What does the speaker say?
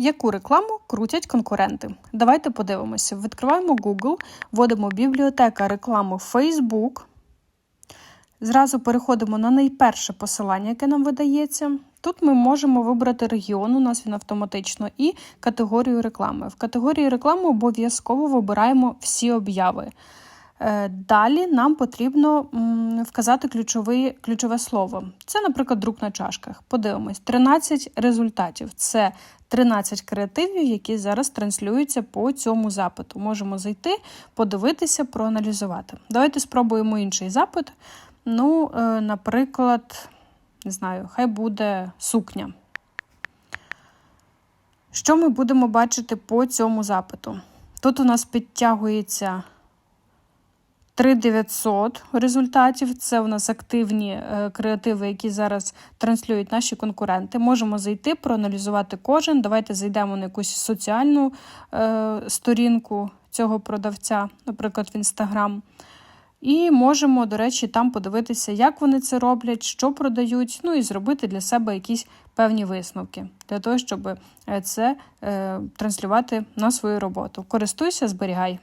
Яку рекламу крутять конкуренти? Давайте подивимося. Відкриваємо Google, вводимо бібліотека реклами Facebook. Зразу переходимо на найперше посилання, яке нам видається. Тут ми можемо вибрати регіон, у нас він автоматично, і категорію реклами. В категорії реклами обов'язково вибираємо всі обяви. Е, Далі нам потрібно вказати ключове, ключове слово. Це, наприклад, друк на чашках. Подивимось, 13 результатів. Це 13 креативів, які зараз транслюються по цьому запиту. Можемо зайти, подивитися, проаналізувати. Давайте спробуємо інший запит. Ну, е, наприклад, не знаю, хай буде сукня. Що ми будемо бачити по цьому запиту? Тут у нас підтягується 3900 результатів. Це у нас активні е, креативи, які зараз транслюють наші конкуренти. Можемо зайти, проаналізувати кожен. Давайте зайдемо на якусь соціальну е, сторінку цього продавця, наприклад, в Інстаграм. І можемо, до речі, там подивитися, як вони це роблять, що продають, ну і зробити для себе якісь певні висновки для того, щоб е, це транслювати на свою роботу. Користуйся, зберігай.